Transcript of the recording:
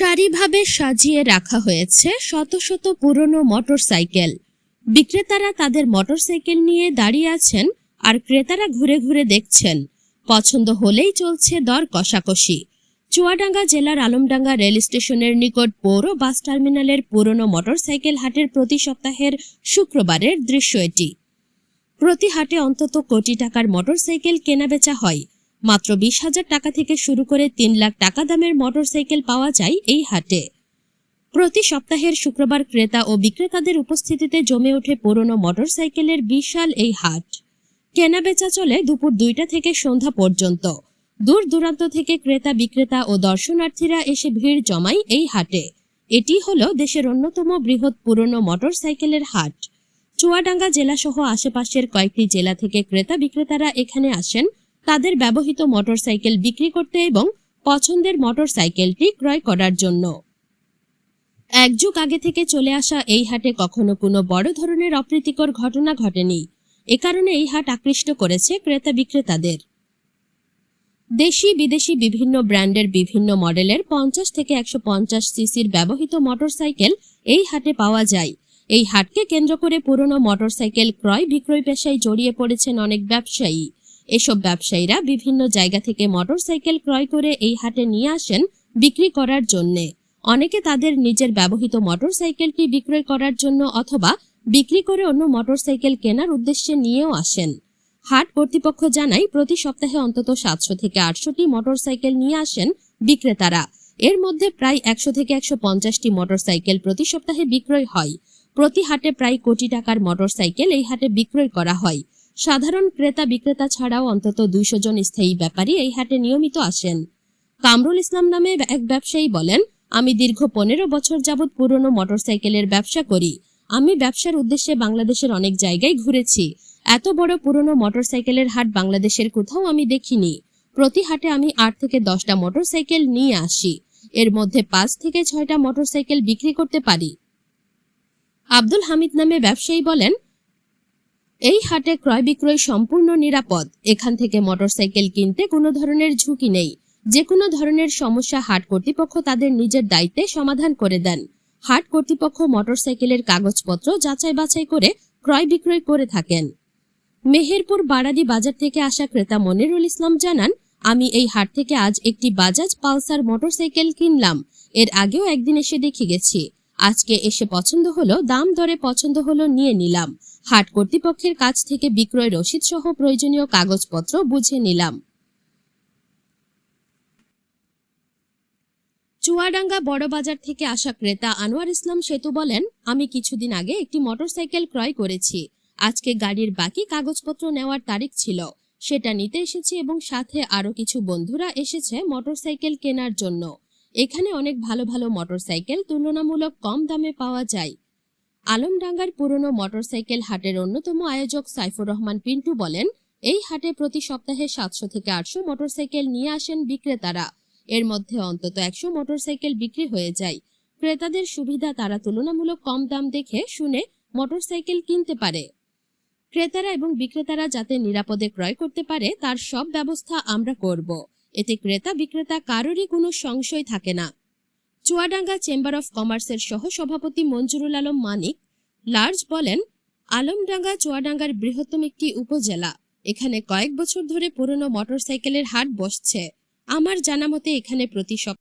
সারিভাবে সাজিয়ে রাখা হয়েছে শত শত পুরনো মোটরসাইকেল। বিক্রেতারা তাদের মোটরসাইকেল নিয়ে দাঁড়িয়ে আছেন আর ক্রেতারা ঘুরে ঘুরে দেখছেন। পছন্দ হলেই চলছে দর কষাকষি। চুয়াডাঙ্গা জেলার আলমডাঙ্গা রেল স্টেশনের নিকট পৌর বাস টার্মিনালের পুরনো মোটরসাইকেল হাটের প্রতি সপ্তাহের শুক্রবারের দৃশ্য এটি। প্রতি হাটে অন্তত কোটি টাকার মোটরসাইকেল কেনাবেচা হয়। মাত্র বিশ হাজার টাকা থেকে শুরু করে তিন লাখ টাকা দামের মোটরসাইকেল পাওয়া যায় এই হাটে। প্রতি সপ্তাহের শুক্রবার ক্রেতা ও বিক্রেতাদের উপস্থিতিতে জমে ওঠে পুরনো মোটরসাইকেলের বিশাল এই হাট। কেনাবেচা চলে দুপুর দুইটা থেকে সন্ধ্যা পর্যন্ত। দূর দূরান্ত থেকে ক্রেতা, বিক্রেতা ও দর্শনার্থীরা এসে ভিড় জমায় এই হাটে। এটি হলো দেশের অন্যতম বৃহৎ পুরনো মোটরসাইকেলের হাট। চুয়াডাঙ্গা জেলাসহ আশেপাশের কয়েকটি জেলা থেকে ক্রেতা বিক্রেতারা এখানে আসেন তাদের ব্যবহৃত মোটরসাইকেল বিক্রি করতে এবং পছন্দের মোটরসাইকেলটি ক্রয় করার জন্য। এক যুগ আগে থেকে চলে আসা এই হাটে কখনো কোনো বড় ধরনের অপ্রীতিকর ঘটনা ঘটেনি। এ কারণে এই হাট আকৃষ্ট করেছে ক্রেতা বিক্রেতাদের। দেশি বিদেশি বিভিন্ন ব্র্যান্ডের বিভিন্ন মডেলের পঞ্চাশ থেকে একশো পঞ্চাশ সিসির ব্যবহৃত মোটরসাইকেল এই হাটে পাওয়া যায়। এই হাটকে কেন্দ্র করে পুরনো মোটরসাইকেল ক্রয় বিক্রয় পেশায় জড়িয়ে পড়েছেন অনেক ব্যবসায়ী। এসব ব্যবসায়ীরা বিভিন্ন জায়গা থেকে মোটরসাইকেল ক্রয় করে এই হাটে নিয়ে আসেন বিক্রি করার জন্যে। অনেকে তাদের নিজের ব্যবহৃত মোটরসাইকেলটি বিক্রয় করার জন্য অথবা বিক্রি করে অন্য মোটরসাইকেল কেনার উদ্দেশ্যে নিয়েও আসেন। হাট কর্তৃপক্ষ জানায়, প্রতি সপ্তাহে অন্তত সাতশো থেকে আটশোটি মোটরসাইকেল নিয়ে আসেন বিক্রেতারা। এর মধ্যে প্রায় একশো থেকে একশো পঞ্চাশটি মোটরসাইকেল প্রতি সপ্তাহে বিক্রয় হয়। প্রতি হাটে প্রায় কোটি টাকার মোটরসাইকেল এই হাটে বিক্রয় করা হয়। সাধারণ ক্রেতা বিক্রেতা ছাড়াও অন্তত দুইশো জন স্থায়ী ব্যাপারী এই হাটে নিয়মিত আসেন। কামরুল ইসলাম নামে এক ব্যবসায়ী বলেন, আমি দীর্ঘ পনেরো বছর যাবৎ পুরনো মোটরসাইকেলের ব্যবসা করি। আমি ব্যবসার উদ্দেশ্যে বাংলাদেশের অনেক জায়গায় ঘুরেছি। এত বড় পুরনো মোটরসাইকেলের হাট বাংলাদেশের কোথাও আমি দেখিনি। প্রতি হাটে আমি আট থেকে দশটা মোটরসাইকেল নিয়ে আসি। এর মধ্যে পাঁচ থেকে ছয়টা মোটরসাইকেল বিক্রি করতে পারি। আব্দুল হামিদ নামে ব্যবসায়ী বলেন হাটে ক্রয় বিক্রয় সম্পূর্ণ নিরাপদ। এখান থেকে মোটরসাইকেল কিনতে কোনো ধরনের ঝুঁকি নেই। যে কোনো ধরনের সমস্যা হাট কর্তৃপক্ষ তাদের নিজের দায়িত্বে সমাধান করে দেন। হাট কর্তৃপক্ষ মোটরসাইকেলের কাগজপত্র যাচাই বাছাই করে ক্রয় বিক্রয় করে থাকেন। মেহেরপুর বারাদি বাজার থেকে আসা ক্রেতা মনিরুল ইসলাম জানান, আমি এই হাট থেকে আজ একটি বাজাজ পালসার মোটরসাইকেল কিনলাম। এর আগেও একদিন এসে দেখে গেছি। আজকে এসে পছন্দ হলো, দাম দরে পছন্দ হলো নিয়ে নিলাম। হাট কর্তৃপক্ষের কাছ থেকে বিক্রয় রসিদ সহ প্রয়োজনীয় কাগজপত্র বুঝে নিলাম। চুয়াডাঙ্গা বড় বাজার থেকে আসা ক্রেতা আনোয়ার ইসলাম সেতু বলেন, আমি কিছুদিন আগে একটি মোটরসাইকেল ক্রয় করেছি। আজকে গাড়ির বাকি কাগজপত্র নেওয়ার তারিখ ছিল। সেটা নিতে এসেছি এবং সাথে আরও কিছু বন্ধুরা এসেছে মোটরসাইকেল কেনার জন্য। এখানে অনেক ভালো ভালো মোটরসাইকেল তুলনামূলক কম দামে পাওয়া যায়। আলমডাঙ্গার পুরনো মোটরসাইকেল হাটের অন্যতম আয়োজক সাইফুর রহমান পিন্টু বলেন, এই হাটে প্রতি সপ্তাহে সাতশো থেকে আটশো মোটরসাইকেল নিয়ে আসেন বিক্রেতারা। এর মধ্যে অন্তত একশো মোটরসাইকেল বিক্রি হয়ে যায়। ক্রেতাদের সুবিধা তারা তুলনামূলক কম দাম দেখে শুনে মোটরসাইকেল কিনতে পারে। ক্রেতারা এবং বিক্রেতারা যাতে নিরাপদে ক্রয় করতে পারে, তার সব ব্যবস্থা আমরা করব। এতে ক্রেতা বিক্রেতা কারোরই কোনো সংশয় থাকে না। চুয়াডাঙ্গা চেম্বার অফ কমার্সের সহ সভাপতি মঞ্জুরুল আলম মানিক, লার্জ বলেন, আলমডাঙ্গা চুয়াডাঙ্গার বৃহত্তম একটি উপজেলা। এখানে কয়েক বছর ধরে পুরনো মোটরসাইকেলের হাট বসছে। আমার জানা মতে এখানে প্রতি সপ্তাহে